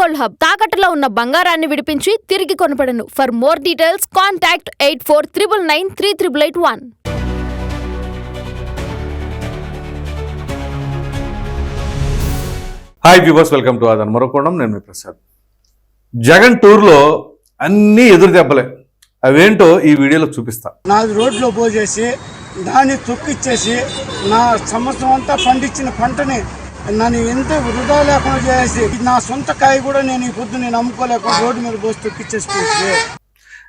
Gold hub. తాకట్టులో ఉన్న బంగారాన్ని విడిపించి తిరిగి కొనపడను for more details contact eight four triple nine three triple eight one hi viewers welcome to Aadhan మరొకోణం నేను మీ ప్రసాద్. జగన్ టూర్లో అన్నీ ఎదురు దెబ్బలే. అవేంటో ఈ వీడియోలో చూపిస్తా. నాది రోడ్లో పోసేసి దాన్ని తొక్కిచ్చేసి నా సంవత్సరం అంతా పండించిన పంటని నన్ను ఎంత వృధా లేకుండా చేసి నా సొంత కాయ కూడా నేను ఈ పొద్దు నేను అమ్ముకోలేకుండా రోడ్డు మీద పోసి తొక్కిచ్చేసుకుంటే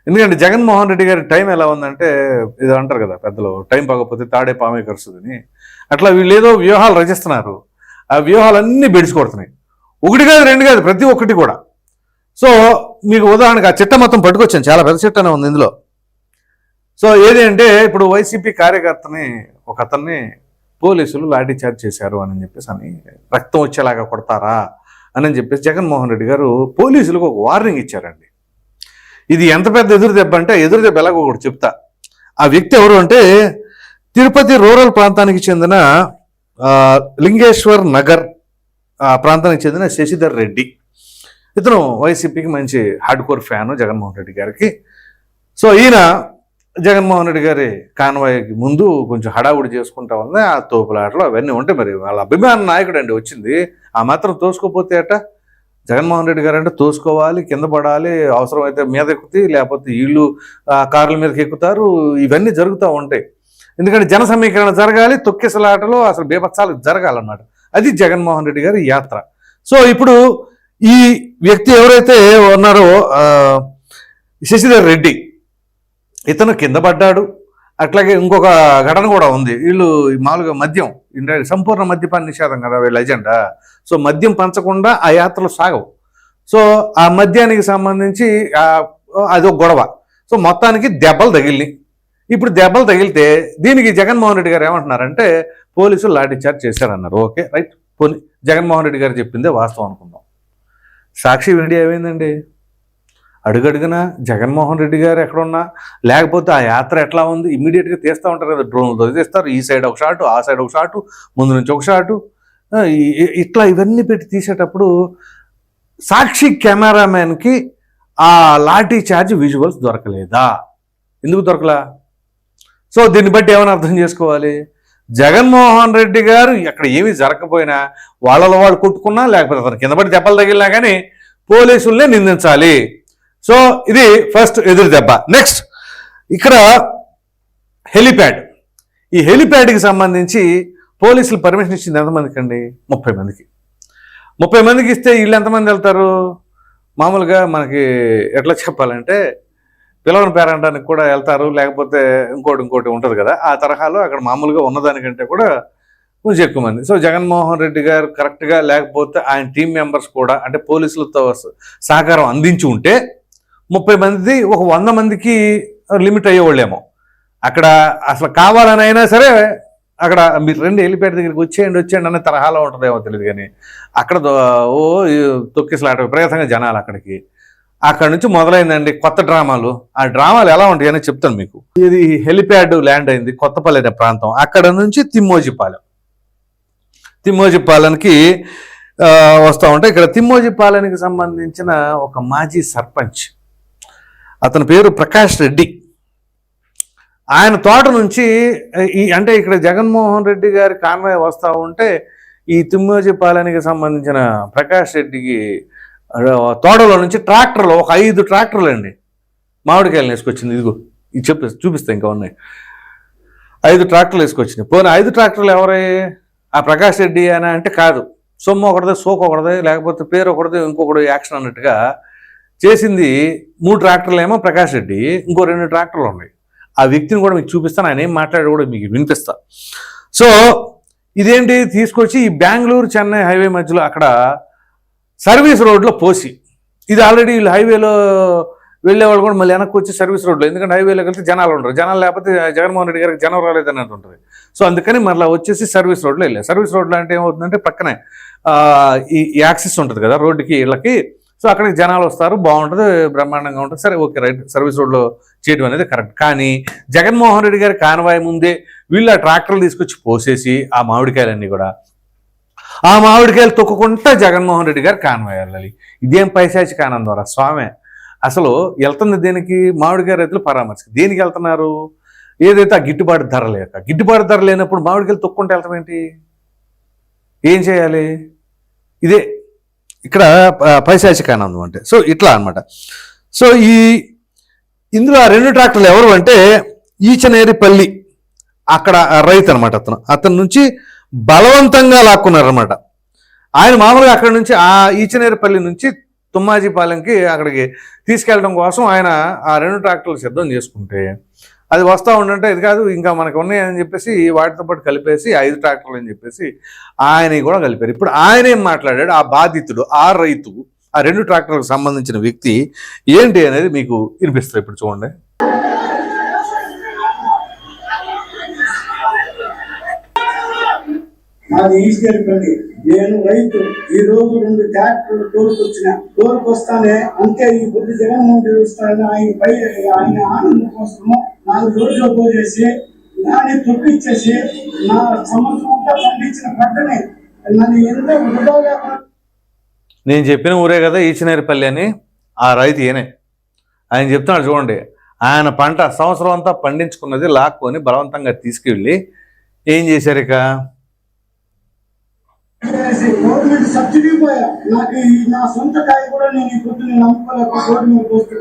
ఎందుకంటే జగన్మోహన్ రెడ్డి గారి టైం ఎలా ఉందంటే ఇది అంటారు కదా పెద్దలు టైం పగకపోతే తాడే పామే కరుస్తుందని అట్లా వీళ్ళు ఏదో వ్యూహాలు రచిస్తున్నారు. ఆ వ్యూహాలన్నీ బెడిసి కొడుతున్నాయి. ఒకటి కాదు రెండు కాదు ప్రతి ఒక్కటి కూడా. సో మీకు ఉదాహరణకు ఆ చిట్ట మొత్తం పట్టుకొచ్చాను. చాలా పెద్ద చిట్టనే ఉంది ఇందులో. సో ఏది అంటే ఇప్పుడు వైసీపీ కార్యకర్తని ఒక అతన్ని పోలీసులు లాఠీ చార్జ్ చేశారు అని చెప్పేసి అని రక్తం వచ్చేలాగా కొడతారా అని చెప్పేసి జగన్మోహన్ రెడ్డి గారు పోలీసులకు ఒక వార్నింగ్ ఇచ్చారండి. ఇది ఎంత పెద్ద ఎదురు దెబ్బ అంటే ఎదురు దెబ్బ ఎలాగో ఒకటి చెప్తా. ఆ వ్యక్తి ఎవరు అంటే తిరుపతి రూరల్ ప్రాంతానికి చెందిన లింగేశ్వర్ నగర్ ఆ ప్రాంతానికి చెందిన శశిధర్ రెడ్డి. ఇతను వైసీపీకి మంచి hard core fan Jaganmohan Reddy గారికి. సో ఈయన జగన్మోహన్ రెడ్డి గారి కాన్వాయ్కి ముందు కొంచెం హడావుడి చేసుకుంటా ఉంది. ఆ తోపులాటలు అవన్నీ ఉంటాయి మరి వాళ్ళ అభిమాన నాయకుడు అండి వచ్చింది. ఆ మాత్రం తోసుకోపోతే అట జగన్మోహన్ రెడ్డి గారు అంటే తోసుకోవాలి కింద పడాలి అవసరమైతే మీద ఎక్కుతాయి లేకపోతే వీళ్ళు ఆ, కార్ల మీదకి ఎక్కుతారు ఇవన్నీ జరుగుతూ ఉంటాయి. ఎందుకంటే జన సమీకరణ జరగాలి తొక్కిసలాటలో అసలు బీభత్సాలు జరగాలన్నమాట. అది జగన్మోహన్ రెడ్డి గారి యాత్ర. సో ఇప్పుడు ఈ వ్యక్తి ఎవరైతే ఉన్నారో శశిధర్ రెడ్డి ఇతను కింద పడ్డాడు. అట్లాగే ఇంకొక ఘటన కూడా ఉంది. వీళ్ళు మామూలుగా మద్యం సంపూర్ణ మద్యపాన నిషేధం కదా వీళ్ళ ఎజెండా. సో మద్యం పంచకుండా ఆ యాత్రలు సాగవు. సో ఆ మద్యానికి సంబంధించి అది అదొక గొడవ. సో మొత్తానికి దెబ్బలు తగిలినాయి. ఇప్పుడు దెబ్బలు తగిలితే దీనికి జగన్మోహన్ రెడ్డి గారు ఏమంటున్నారంటే పోలీసులు లాఠీ చార్జ్ చేశారన్నారు. Okay right. పోనీ జగన్మోహన్ రెడ్డి గారు చెప్పిందే వాస్తవం అనుకుందాం. సాక్షి మీడియా ఏమైందండి? అడుగడుగున జగన్మోహన్ రెడ్డి గారు ఎక్కడున్నా లేకపోతే ఆ యాత్ర ఎట్లా ఉంది? ఇమీడియట్గా తీస్తూ ఉంటారు కదా డ్రోన్లతో తీస్తారు ఈ సైడ్ ఒక షాటు ఆ సైడ్ ఒక షాటు ముందు నుంచి ఒక షాటు ఇట్లా ఇవన్నీ పెట్టి తీసేటప్పుడు సాక్షి కెమెరామ్యాన్కి ఆ లాఠీ చార్జ్ విజువల్స్ దొరకలేదా? ఎందుకు దొరకలా? సో దీన్ని బట్టి ఏమైనా అర్థం చేసుకోవాలి? జగన్మోహన్ రెడ్డి గారు ఎక్కడ ఏమీ జరగకపోయినా వాళ్ళలో వాళ్ళు కొట్టుకున్నా లేకపోతే అతను కింద పడి దెబ్బలు తగిలినా కానీ పోలీసుల్నే నిందించాలి. సో ఇది ఫస్ట్ ఎదురు దెబ్బ. నెక్స్ట్ ఇక్కడ హెలిప్యాడ్ ఈ హెలిప్యాడ్కి సంబంధించి పోలీసులు పర్మిషన్ ఇచ్చింది ఎంతమందికి అండి? ముప్పై మందికి. ముప్పై మందికి ఇస్తే వీళ్ళు ఎంతమంది వెళ్తారు? మామూలుగా మనకి ఎట్లా చెప్పాలంటే పిలవని పేరంటానికి కూడా వెళ్తారు లేకపోతే ఇంకోటి ఇంకోటి ఉంటుంది కదా. ఆ తరహాలో అక్కడ మామూలుగా ఉన్నదానికంటే కూడా కొంచెం ఎక్కువ మంది. సో జగన్మోహన్ రెడ్డి గారు కరెక్ట్గా లేకపోతే ఆయన టీం మెంబర్స్ కూడా అంటే పోలీసులతో సహకారం అందించి ఉంటే ముప్పై మంది ఒక వంద మందికి లిమిట్ అయ్యేవాళ్ళేమో. అక్కడ అసలు కావాలని అయినా సరే అక్కడ మీరు రెండు హెలిప్యాడ్ దగ్గరికి వచ్చేయండి వచ్చేయండి అనే తరహాలో ఉంటుందేమో తెలియదు కానీ అక్కడ దో- ఓ తొక్కిసలాట విపరీతంగా జనాలు అక్కడికి. అక్కడ నుంచి మొదలైందండి కొత్త డ్రామాలు. ఆ డ్రామాలు ఎలా ఉంటాయని చెప్తాను మీకు. ఇది హెలిప్యాడ్ ల్యాండ్ అయింది కొత్తపల్లి అనే ప్రాంతం. అక్కడ నుంచి తిమ్మోజిపాలెం. తిమ్మోజిపాలెంకి వస్తూ ఉంటాయి ఇక్కడ తిమ్మోజిపాలెంకి సంబంధించిన ఒక మాజీ సర్పంచ్ అతని పేరు ప్రకాష్ రెడ్డి. ఆయన తోట నుంచి ఈ అంటే ఇక్కడ జగన్మోహన్ రెడ్డి గారి కాన్వాయ్ వస్తూ ఉంటే ఈ తిమ్మోజిపాలెనికి సంబంధించిన ప్రకాష్ రెడ్డికి తోటలో నుంచి ట్రాక్టర్లు ఒక ఐదు ట్రాక్టర్లు అండి మామిడికాయలు వేసుకొచ్చింది ఇదిగో ఇది చెప్పి చూపిస్తే ఇంకా ఉన్నాయి. ఐదు ట్రాక్టర్లు వేసుకొచ్చినాయి. పోనీ ఐదు ట్రాక్టర్లు ఎవరే? ఆ ప్రకాష్ రెడ్డి అని అంటే కాదు. సొమ్ము ఒకటిదే సోకు ఒకటిదే లేకపోతే పేరు ఒకటిదే ఇంకొకటి యాక్షన్ అన్నట్టుగా చేసింది మూడు ట్రాక్టర్లు ఏమో ప్రకాష్ రెడ్డి ఇంకో రెండు ట్రాక్టర్లు ఉన్నాయి. ఆ వ్యక్తిని కూడా మీకు చూపిస్తాను ఆయన ఏం మాట్లాడి కూడా మీకు వినిపిస్తా. సో ఇదేంటి? తీసుకొచ్చి ఈ బెంగళూరు చెన్నై హైవే మధ్యలో అక్కడ సర్వీస్ రోడ్లో పోసి ఇది ఆల్రెడీ వీళ్ళు హైవేలో వెళ్ళే వాళ్ళు కూడా మళ్ళీ వెనక్కి వచ్చి సర్వీస్ రోడ్లో ఎందుకంటే హైవేలోకి వెళ్తే జనాలు ఉండరు. జనాలు లేకపోతే జగన్మోహన్ రెడ్డి గారికి జనం రాలేదని ఉంటుంది. సో అందుకని మళ్ళీ వచ్చేసి సర్వీస్ రోడ్లో వెళ్ళారు సర్వీస్ రోడ్లో అంటే ఏమవుతుందంటే పక్కనే ఈ యాక్సిస్ ఉంటుంది కదా రోడ్డుకి వీళ్ళకి సో అక్కడికి జనాలు వస్తారు బాగుంటుంది బ్రహ్మాండంగా ఉంటుంది. సరే ఓకే రైట్. సర్వీస్ రోడ్లో చేయడం అనేది కరెక్ట్. కానీ జగన్మోహన్ రెడ్డి గారి కాన్వాయ్ ముందే వీళ్ళు ఆ ట్రాక్టర్లు తీసుకొచ్చి పోసేసి ఆ మామిడికాయలన్నీ కూడా ఆ మామిడికాయలు తొక్కుకుంటా జగన్మోహన్ రెడ్డి గారు కాన్వాయ్ వెళ్ళాలి. ఇదేం పైశాచిక కానం ద్వారా స్వామి. అసలు వెళ్తుంది దీనికి? మామిడికాయ రైతులు పరామర్శ దేనికి వెళ్తున్నారు? ఏదైతే ఆ గిట్టుబాటు ధర లేక గిట్టుబాటు ధర లేనప్పుడు మామిడికాయలు తొక్కుంటే వెళ్తాం ఏంటి ఏం చేయాలి? ఇదే ఇక్కడ ప- పైశాచిక ఆనందం అంటే సో ఇట్లా అనమాట సో ఈ ఇందులో ఆ రెండు ట్రాక్టర్లు ఎవరు అంటే ఈచనేరిపల్లి అక్కడ రైతు అనమాట అతను. అతని నుంచి బలవంతంగా లాక్కున్నారనమాట ఆయన మామూలుగా అక్కడ నుంచి ఆ ఈచనేరిపల్లి నుంచి తుమ్మాజీపాలెంకి అక్కడికి తీసుకెళ్ళడం కోసం ఆయన ఆ రెండు ట్రాక్టర్లు సిద్ధం చేసుకుంటే అది వస్తూ ఉండంటే ఇది కాదు ఇంకా మనకు ఉన్నాయని చెప్పేసి వాటితో పాటు కలిపేసి ఐదు ట్రాక్టర్లు అని చెప్పేసి ఆయన కూడా కలిపారు. ఇప్పుడు ఆయన ఏం మాట్లాడాడు? ఆ బాధితుడు ఆ రైతు ఆ రెండు ట్రాక్టర్లకు సంబంధించిన వ్యక్తి ఏంటి అనేది మీకు వినిపిస్తారు ఇప్పుడు చూడండి. అది ఈశ్వరిపల్లి నేను రైతు ఈ రోజు రెండు ట్రాక్టర్లు తోలుకొచ్చిన తోలుకొస్తానే అంతే ఈ బుద్ధి జగన్మోహన్ రెడ్డి వస్తాడని ఆయన పై ఆయన ఆనందం కోసము నాలుగు రోజులు పోసేసి దాన్ని తొక్కిచ్చేసి నా సంవత్సరం పండించిన పంటని నన్ను ఎంతో వృధా లేకుండా నేను చెప్పిన ఊరే కదా ఈచినేరిపల్లి అని ఆ రైతు ఈయనే. ఆయన చెప్తున్నాడు చూడండి ఆయన పంట సంవత్సరం అంతా పండించుకున్నది లాక్కొని బలవంతంగా తీసుకెళ్ళి ఏం చేశారు ఇక? గవర్నమెంట్ సబ్సిడీ పోయా నాకు ఈ నా సొంత కాయ కూడా నేను ఈ పొద్దు నమ్ముకోలేక గవర్నమెంట్ పోస్ట్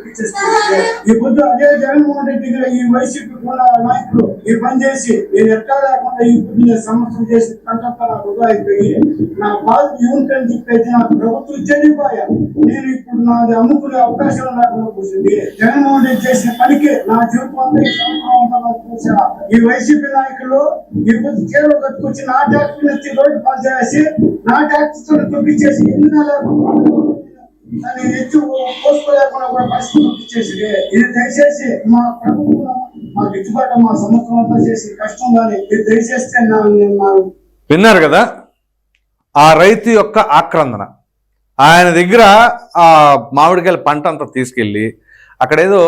ఈ పొద్దు అదే జగన్మోహన్ రెడ్డి గారు ఈ వైసీపీ కూడా నాయకులు ఈ పని చేసి నేను ఎట్లా లేకుండా ఈ పొద్దు నేను సమస్యలు చేసి పంటంతా నాకు వృధా అయిపోయి నా బాధ ఏమిటని చెప్పేసి నాకు ప్రభుత్వం చెల్లిపోయా నేను ఇప్పుడు నాది అమ్ముకునే అవకాశం లేకుండా కూర్చుంది జగన్మోహన్ రెడ్డి చేసిన పనికి నా జీవితం అంతా ఈ సంవత్సరం ఈ వైసీపీ నాయకులు ఈ పొద్దు చీరలు కట్టుకొచ్చి నా ట్యాక్స్ నుంచి రోడ్డు పనిచేసి నా ట్యాక్స్ ట్యాక్టర్ చూపించేసి ఎన్ని దాన్ని ఎత్తు పోసుకోలేకుండా కూడా పరిస్థితి తొక్కిచ్చేసి ఇది దయచేసి మా ప్రభుత్వం మా గిట్టుబాటు మా సంవత్సరం చేసి కష్టం కానీ ఇది దయచేస్తే విన్నారు కదా? ఆ రైతు యొక్క ఆక్రందన. ఆయన దగ్గర ఆ మామిడికాయల పంట అంతా తీసుకెళ్ళి అక్కడ ఏదో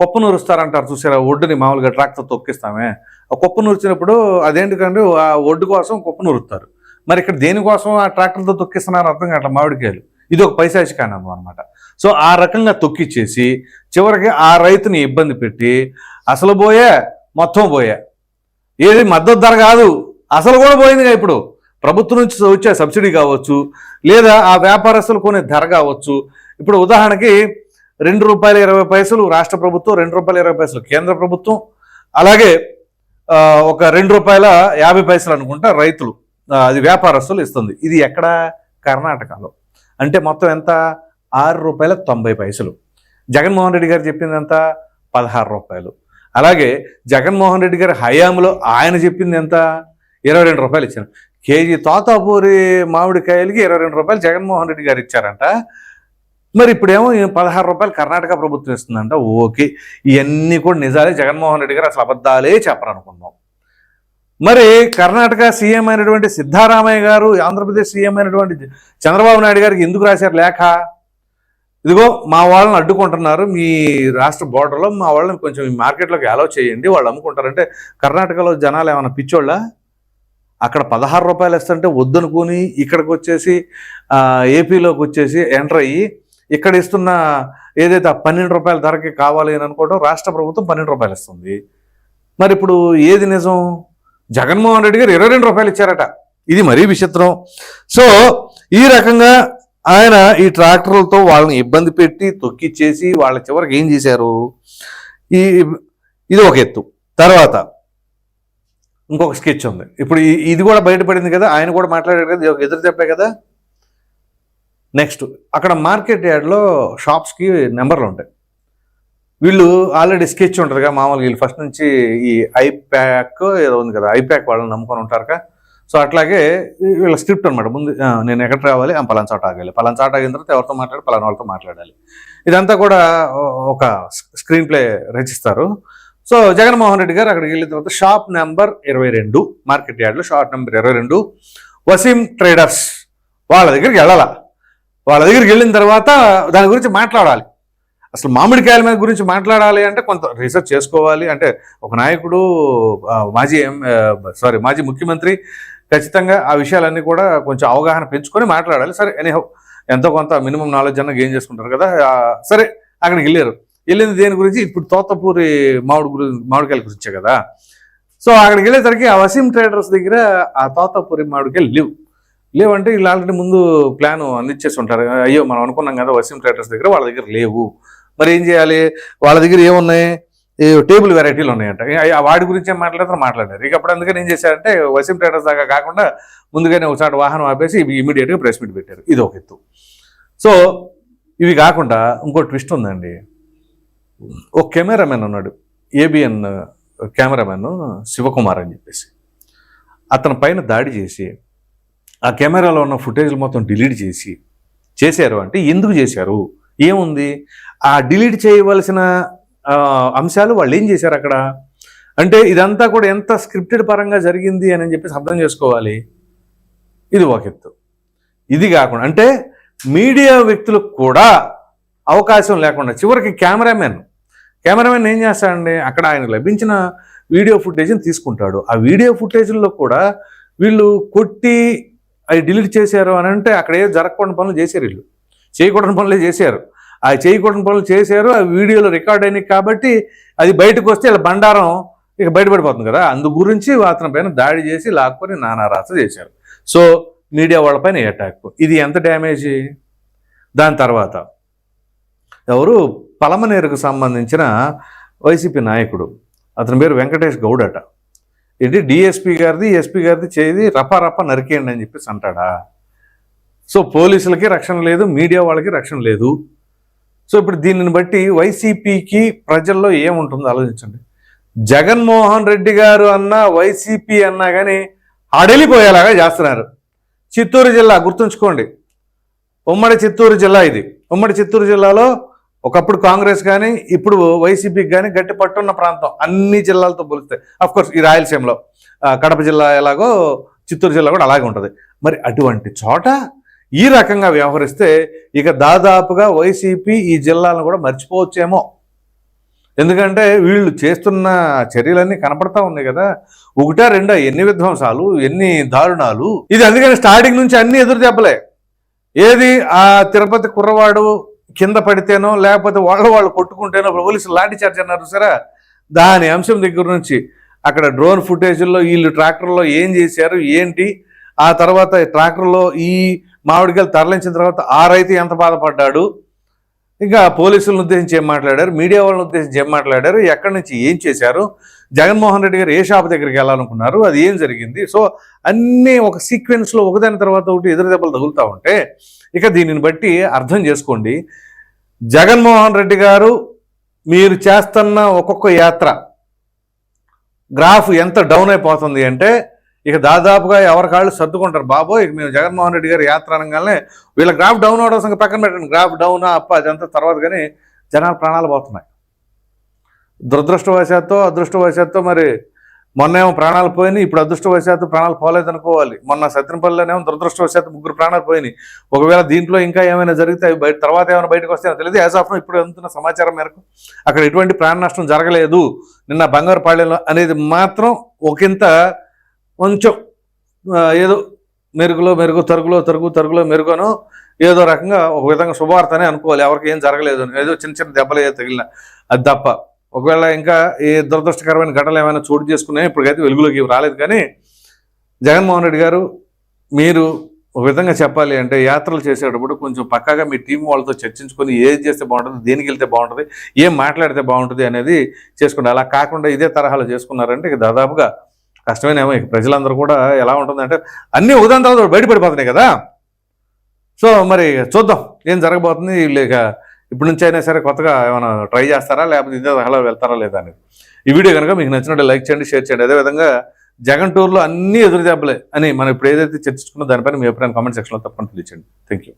కుప్ప నూరుస్తారంటారు చూసారా? ఒడ్డుని మామూలుగా ట్రాక్టర్ తొక్కిస్తామే. ఆ కుప్ప నూర్చినప్పుడు అదేంటికంటే ఆ ఒడ్డు కోసం కుప్ప నూరుతారు. మరి ఇక్కడ దేనికోసం ఆ ట్రాక్టర్తో తొక్కిస్తున్నారు అర్థం కావట్లేదు మామిడికాయలు. ఇది ఒక పైశాచికానం అనమాట సో ఆ రకంగా తొక్కిచ్చేసి చివరికి ఆ రైతుని ఇబ్బంది పెట్టి అసలు పోయే మొత్తం పోయే. ఏది మద్దతు ధర కాదు అసలు కూడా పోయిందిగా ఇప్పుడు. ప్రభుత్వం నుంచి వచ్చే సబ్సిడీ కావచ్చు లేదా ఆ వ్యాపారస్తులు కొనే ధర కావచ్చు. ఇప్పుడు ఉదాహరణకి రెండు రూపాయల ఇరవై పైసలు రాష్ట్ర ప్రభుత్వం రెండు రూపాయల ఇరవై పైసలు కేంద్ర ప్రభుత్వం అలాగే ఒక రెండు రూపాయల యాభై పైసలు అనుకుంటా రైతులు. అది వ్యాపారస్తులు ఇస్తుంది. ఇది ఎక్కడ? కర్ణాటకలో. అంటే మొత్తం ఎంత? ఆరు రూపాయల తొంభై పైసలు. జగన్మోహన్ రెడ్డి గారు చెప్పింది ఎంత? పదహారు రూపాయలు. అలాగే జగన్మోహన్ రెడ్డి గారి హయాంలో ఆయన చెప్పింది ఎంత? ఇరవై రెండు రూపాయలు ఇచ్చారు. కేజీ తోతాపూరి మామిడికాయలకి ఇరవై రెండు రూపాయలు జగన్మోహన్ రెడ్డి గారు ఇచ్చారంట. మరి ఇప్పుడేమో పదహారు రూపాయలు కర్ణాటక ప్రభుత్వం ఇస్తుందంట. ఓకే. ఇవన్నీ కూడా నిజాలే. జగన్మోహన్ రెడ్డి గారు అసలు అబద్ధాలే చెప్పరనుకుందాం. మరి కర్ణాటక సీఎం అయినటువంటి సిద్ధారామయ్య గారు ఆంధ్రప్రదేశ్ సీఎం అయినటువంటి చంద్రబాబు నాయుడు గారికి ఎందుకు రాశారు లేఖ? ఇదిగో మా వాళ్ళని అడ్డుకుంటున్నారు. మీ రాష్ట్ర బోర్డర్లో మా వాళ్ళని కొంచెం ఈ మార్కెట్లోకి అలౌ చేయండి. వాళ్ళు అమ్ముకుంటారంటే కర్ణాటకలో జనాలు ఏమైనా పిచ్చోళ్ళ? అక్కడ పదహారు రూపాయలు ఇస్తుంటే వద్దనుకుని ఇక్కడికి వచ్చేసి ఏపీలోకి వచ్చేసి ఎంటర్ అయ్యి ఇక్కడ ఇస్తున్న ఏదైతే పన్నెండు రూపాయల ధరకి కావాలి అని అనుకోవడం రాష్ట్ర ప్రభుత్వం పన్నెండు రూపాయలు ఇస్తుంది. మరి ఇప్పుడు ఏది నిజం? జగన్మోహన్ రెడ్డి గారు ఇరవై రెండు రూపాయలు ఇచ్చారట. ఇది మరీ విచిత్రం. సో ఈ రకంగా ఆయన ఈ ట్రాక్టర్లతో వాళ్ళని ఇబ్బంది పెట్టి తొక్కిచ్చేసి వాళ్ళ చివరికి ఏం చేశారు? ఈ ఇది ఒక ఎత్తు. తర్వాత ఇంకొక స్కెచ్ ఉంది. ఇప్పుడు ఇది కూడా బయటపడింది కదా ఆయన కూడా మాట్లాడాడు కదా ఇది ఎదురు చెప్పే కదా. నెక్స్ట్ అక్కడ మార్కెట్ యార్డ్లో షాప్స్కి నెంబర్లు ఉంటాయి. వీళ్ళు ఆల్రెడీ స్కెచ్ ఉంటుందిగా మామూలుగా వీళ్ళు ఫస్ట్ నుంచి ఈ ఐప్యాక్ ఏదో ఉంది కదా ఐప్యాక్ వాళ్ళని నమ్ముకొని ఉంటారుగా. సో అట్లాగే వీళ్ళ స్క్రిప్ట్ అనమాట ముందు నేను ఎక్కడ రావాలి? ఆ పలానా చోట ఆగాలి పలానా చోట ఆగిన తర్వాత ఎవరితో మాట్లాడి పలానా వాళ్ళతో మాట్లాడాలి. ఇదంతా కూడా ఒక స్క్రీన్ ప్లే రచిస్తారు. సో జగన్మోహన్ రెడ్డి గారు అక్కడికి వెళ్ళిన తర్వాత షాప్ నెంబర్ ఇరవై రెండు మార్కెట్ యార్డ్లో షాప్ నెంబర్ ఇరవై రెండు వసీం ట్రేడర్స్ వాళ్ళ దగ్గరికి వెళ్ళాల? వాళ్ళ దగ్గరికి వెళ్ళిన తర్వాత దాని గురించి మాట్లాడాలి. అసలు మామిడికాయల మీద గురించి మాట్లాడాలి అంటే కొంత రీసెర్చ్ చేసుకోవాలి. అంటే ఒక నాయకుడు మాజీ ఎం సారీ మాజీ ముఖ్యమంత్రి ఖచ్చితంగా ఆ విషయాలన్నీ కూడా కొంచెం అవగాహన పెంచుకొని మాట్లాడాలి. సరే ఎనీహౌ ఎంతో కొంత మినిమం నాలెడ్జ్ అన్న గెయిన్ చేసుకుంటారు కదా. సరే అక్కడికి వెళ్ళారు. వెళ్ళింది దేని గురించి? ఇప్పుడు తోతపూరి మామిడి గురించి మామిడికాయల గురించే కదా. సో అక్కడికి వెళ్ళేసరికి ఆ వసీం ట్రేడర్స్ దగ్గర ఆ తోతపూరి మామిడికాయలు లేవు. లేవంటే వీళ్ళు ఆల్రెడీ ముందు ప్లాన్ అందించేసి ఉంటారు. అయ్యో మనం అనుకున్నాం కదా వసీం ట్రేడర్స్ దగ్గర వాళ్ళ దగ్గర లేవు. మరి ఏం చేయాలి? వాళ్ళ దగ్గర ఏమున్నాయి? ఈ టేబుల్ వెరైటీలు ఉన్నాయంట. ఇక వాడి గురించి మాట్లాడతారు మాట్లాడారు ఇక అప్పుడు అందుకని ఏం చేశారంటే వసీం ట్రేడర్స్ దాకా కాకుండా ముందుగానే ఒకసారి వాహనం ఆపేసి ఇమీడియట్గా ప్రెస్ మీట్ పెట్టారు. ఇది ఒక ఎత్తు. సో ఇవి కాకుండా ఇంకో ట్విస్ట్ ఉందండి. ఒక కెమెరామెన్ ఉన్నాడు. ఏబిఎన్ కెమెరామెన్ శివకుమార్ అని చెప్పేసి. అతని పైన దాడి చేసి ఆ కెమెరాలో ఉన్న ఫుటేజ్లు మొత్తం డిలీట్ చేసి చేశారు అంటే ఎందుకు చేశారు? ఏముంది? ఆ డిలీట్ చేయవలసిన అంశాలు వాళ్ళు ఏం చేశారు అక్కడ? అంటే ఇదంతా కూడా ఎంత స్క్రిప్టెడ్ పరంగా జరిగింది అని చెప్పేసి అర్థం చేసుకోవాలి. ఇది ఒక ఎత్తు. ఇది కాకుండా అంటే మీడియా వ్యక్తులకు కూడా అవకాశం లేకుండా చివరికి కెమెరామెన్. కెమెరామెన్ ఏం చేస్తాడండి? అక్కడ ఆయన లభించిన వీడియో ఫుటేజ్ని తీసుకుంటాడు. ఆ వీడియో ఫుటేజ్లో కూడా వీళ్ళు కొట్టి అవి డిలీట్ చేశారు అని అంటే అక్కడ ఏ జరగకుండా పనులు చేశారు వీళ్ళు. చేయకూడని పనులే చేశారు. ఆ చేయకూడని పనులు చేశారు ఆ వీడియోలో రికార్డ్ అయినాయి కాబట్టి అది బయటకు వస్తే ఇలా బండారం ఇక బయటపడిపోతుంది కదా. అందు గురించి అతని పైన దాడి చేసి లాక్కొని నానా రాస చేశారు. సో మీడియా వాళ్ళపైన అటాక్ ఇది ఎంత డ్యామేజ్ దాని తర్వాత ఎవరు? పలమనేరుకు సంబంధించిన వైసీపీ నాయకుడు. అతని పేరు వెంకటేష్ గౌడ్ అట. ఏంటి? డిఎస్పీ గారిది ఎస్పీ గారిది చేది రప నరికేయండి అని చెప్పేసి అంటాడా? సో పోలీసులకి రక్షణ లేదు మీడియా వాళ్ళకి రక్షణ లేదు. సో ఇప్పుడు దీనిని బట్టి వైసీపీకి ప్రజల్లో ఏముంటుందో ఆలోచించండి. జగన్మోహన్ రెడ్డి గారు అన్న వైసీపీ అన్నా కానీ అడలిపోయేలాగా చేస్తున్నారు. చిత్తూరు జిల్లా గుర్తుంచుకోండి. ఉమ్మడి చిత్తూరు జిల్లా ఇది. ఉమ్మడి చిత్తూరు జిల్లాలో ఒకప్పుడు కాంగ్రెస్ కానీ ఇప్పుడు వైసీపీకి కానీ గట్టి పట్టున్న ప్రాంతం అన్ని జిల్లాలతో పోలిస్తే. అఫ్ కోర్స్ ఈ రాయలసీమలో. కడప జిల్లా ఎలాగో చిత్తూరు జిల్లా కూడా అలాగే ఉంటుంది. మరి అటువంటి చోట ఈ రకంగా వ్యవహరిస్తే ఇక దాదాపుగా వైసీపీ ఈ జిల్లాలను కూడా మర్చిపోవచ్చేమో. ఎందుకంటే వీళ్ళు చేస్తున్న చర్యలన్నీ కనపడతా ఉన్నాయి కదా. ఒకటా రెండా ఎన్ని విధ్వంసాలు ఎన్ని దారుణాలు. ఇది అందుకని స్టార్టింగ్ నుంచి అన్ని ఎదురు దెబ్బలే. ఏది ఆ తిరుపతి కుర్రవాడు కింద పడితేనో లేకపోతే వాళ్ళ వాళ్ళు కొట్టుకుంటేనో పోలీసులు లాఠీ చార్జ్ అన్నారు సరే. దాని అంశం దగ్గర నుంచి అక్కడ డ్రోన్ ఫుటేజ్లో వీళ్ళు ట్రాక్టర్లో ఏం చేశారు ఏంటి? ఆ తర్వాత ట్రాక్టర్లో ఈ మామిడికాయలు తరలించిన తర్వాత ఆ రైతు ఎంత బాధపడ్డాడు? ఇంకా పోలీసులను ఉద్దేశించి ఏం మాట్లాడారు? మీడియా వాళ్ళని ఉద్దేశించి ఏం మాట్లాడారు? ఎక్కడి నుంచి ఏం చేశారు? జగన్మోహన్ రెడ్డి గారు ఏ షాప్ దగ్గరికి వెళ్ళాలనుకున్నారు? అది ఏం జరిగింది? సో అన్నీ ఒక సీక్వెన్స్లో ఒకదాని తర్వాత ఒకటి ఎదురు దెబ్బలు తగులుతూ ఉంటే ఇక దీనిని బట్టి అర్థం చేసుకోండి. జగన్మోహన్ రెడ్డి గారు మీరు చేస్తున్న ఒక్కొక్క యాత్ర గ్రాఫ్ ఎంత డౌన్ అయిపోతుంది అంటే ఇక దాదాపుగా ఎవరి కాళ్ళు సర్దుకుంటారు. బాబో ఇక మేము జగన్మోహన్ రెడ్డి గారి యాత్ర అనగానే వీళ్ళ గ్రాఫ్ డౌన్ అవడం సంగతి పక్కన పెట్టండి. గ్రాఫ్ డౌన్ అప్ప అదంతా తర్వాత కానీ జనాల ప్రాణాలు పోతున్నాయి. దురదృష్టవశాత్తు అదృష్టవశాత్తు మరి మొన్నేమో ప్రాణాలు పోయినాయి. ఇప్పుడు అదృష్టవశాత్తు ప్రాణాలు పోలేదనుకోవాలి. మొన్న సత్యంపల్లిలోనేమో దురదృష్టవశాత్తు ముగ్గురు ప్రాణాలు పోయినాయి. ఒకవేళ దీంట్లో ఇంకా ఏమైనా జరిగితే అవి బయట తర్వాత ఏమైనా బయటకు వస్తే తెలియదు. యాజ్ ఆఫ్ ఇప్పుడు అందుతున్న సమాచారం మేరకు అక్కడ ఎటువంటి ప్రాణ నష్టం జరగలేదు. నిన్న బంగారుపాళ్యంలో అనేది మాత్రం ఒకంత కొంచెం ఏదో మెరుగులో మెరుగు తరుగులో తరుగు తరుగులో మెరుగును ఏదో రకంగా ఒక విధంగా శుభార్తనే అనుకోవాలి. ఎవరికి ఏం జరగలేదు ఏదో చిన్న చిన్న దెబ్బలు ఏదో తగిలిన అది తప్ప. ఒకవేళ ఇంకా ఏ దురదృష్టకరమైన ఘటనలు ఏమైనా చోటు చేసుకున్నాయి ఇప్పటికైతే వెలుగులోకి రాలేదు కానీ జగన్మోహన్ రెడ్డి గారు మీరు ఒక విధంగా చెప్పాలి అంటే యాత్రలు చేసేటప్పుడు కొంచెం పక్కాగా మీ టీం వాళ్ళతో చర్చించుకొని ఏది చేస్తే బాగుంటుంది దేనికి వెళ్తే బాగుంటుంది ఏం మాట్లాడితే బాగుంటుంది అనేది చేసుకుంటే అలా కాకుండా ఇదే తరహాలో చేసుకున్నారంటే దాదాపుగా కష్టమేనేమో ఇక ప్రజలందరూ కూడా ఎలా ఉంటుందంటే అన్నీ ఉదయం తర్వాత బయటపడిపోతున్నాయి కదా. సో మరి చూద్దాం ఏం జరగబోతుంది. లేక ఇప్పటి నుంచి అయినా సరే కొత్తగా ఏమైనా ట్రై చేస్తారా? లేకపోతే ఇదే తరహాలో వెళ్తారా లేదా అనేది. ఈ వీడియో కనుక మీకు నచ్చినట్టు లైక్ చేయండి షేర్ చేయండి. అదేవిధంగా జగన్ టూర్లో అన్ని ఎదురు దెబ్బలే అని మనం ఇప్పుడు ఏదైతే చర్చించుకున్నో దానిపైన మీ అభిప్రాయం కామెంట్ సెక్షన్లో తప్పకుండా తెలియచండి థ్యాంక్ యూ